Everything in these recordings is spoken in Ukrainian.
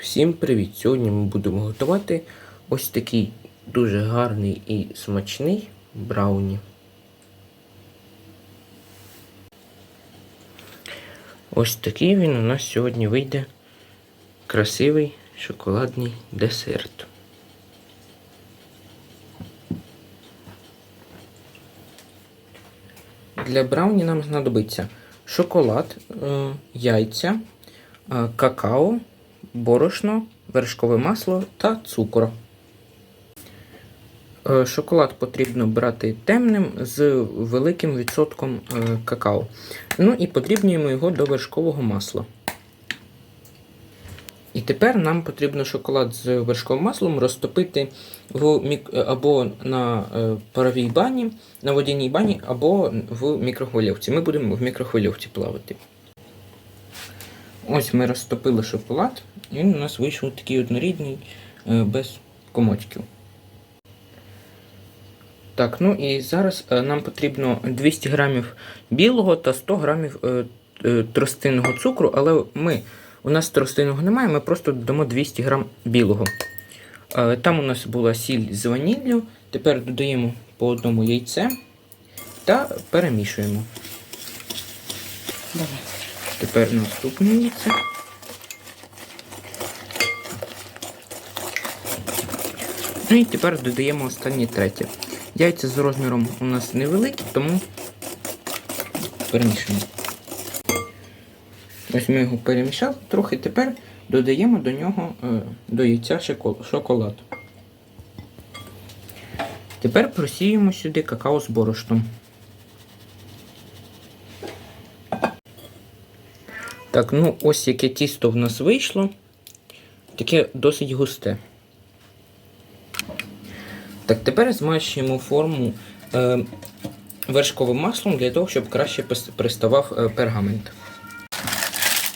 Всім привіт! Сьогодні ми будемо готувати ось такий дуже гарний і смачний брауні. Ось такий він у нас сьогодні вийде красивий шоколадний десерт. Для брауні нам знадобиться шоколад, е, яйця, е, какао, борошно, вершкове масло та цукор. Е, Шоколад потрібно брати темним з великим відсотком е, какао. Ну і подрібнюємо його до вершкового масла. І тепер нам потрібно шоколад з вершковим маслом розтопити в мік... або на е, паровій бані, на водяній бані, або в мікрохвильовці. Ми будемо в мікрохвильовці плавати. Ось ми розтопили шоколад, він у нас вийшов такий однорідний, е, без комочків. Так, ну і зараз е, нам потрібно 200 грамів білого та 100 грамів е, тростинного цукру, але ми, у нас тростинного немає, ми просто додамо 200 грам білого. Там у нас була сіль з ваніллю. Тепер додаємо по одному яйце та перемішуємо. Давай. Тепер наступне яйце. Ну і тепер додаємо останнє третє. Яйця з розміром у нас невеликі, тому перемішуємо. Ось ми його перемішали трохи, тепер додаємо до нього е, до яйця шоколад. Тепер просіємо сюди какао з борошном. Так, ну ось яке тісто в нас вийшло. Таке досить густе. Так, тепер змащуємо форму е, вершковим маслом для того, щоб краще приставав е, пергамент.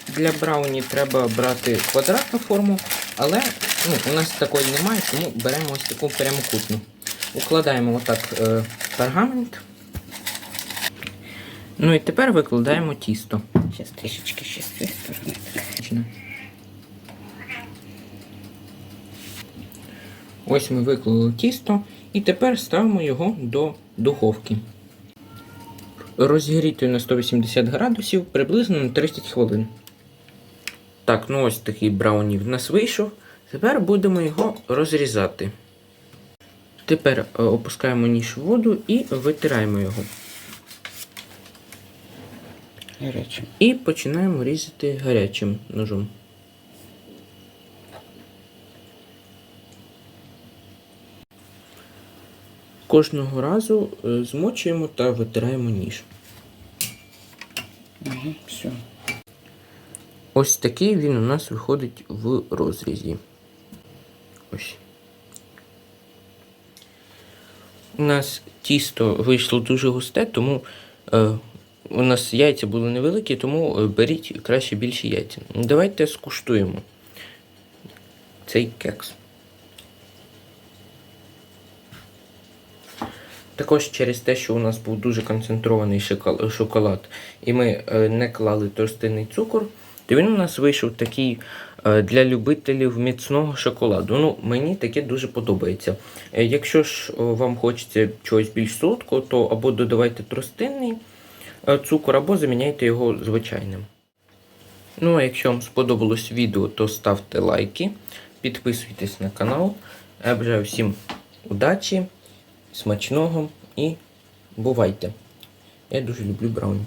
Для брауні треба брати квадратну форму, але ну, у нас такої немає, тому беремо ось таку прямокутну. Укладаємо отак е, пергамент. Ну і тепер викладаємо тісто. Сейчас трішечки ще з цієї сторони. Ось ми виклали тісто і тепер ставимо його до духовки. Розігрітою на 180 градусів приблизно на 30 хвилин. Так, ну ось такий брауні в нас вийшов. Тепер будемо його розрізати. Тепер е, опускаємо ніж в воду і витираємо його. І починаємо різати гарячим ножом. Кожного разу е, змочуємо та витираємо ніж. Угу, все. Ось такий він у нас виходить в розрізі. Ось. У нас тісто вийшло дуже густе, тому е, у нас яйця були невеликі, тому е, беріть краще більші яйця. Давайте скуштуємо цей кекс. Також через те, що у нас був дуже концентрований шоколад, і ми е, не клали тростинний цукор, то він у нас вийшов такий е, для любителів міцного шоколаду. Ну, мені таке дуже подобається. Е, Якщо ж вам хочеться чогось більш солодкого, то або додавайте тростинний цукор, або заміняйте його звичайним. Ну, а якщо вам сподобалось відео, то ставте лайки, підписуйтесь на канал. Я бажаю всім удачі, смачного і бувайте. Я дуже люблю брауні.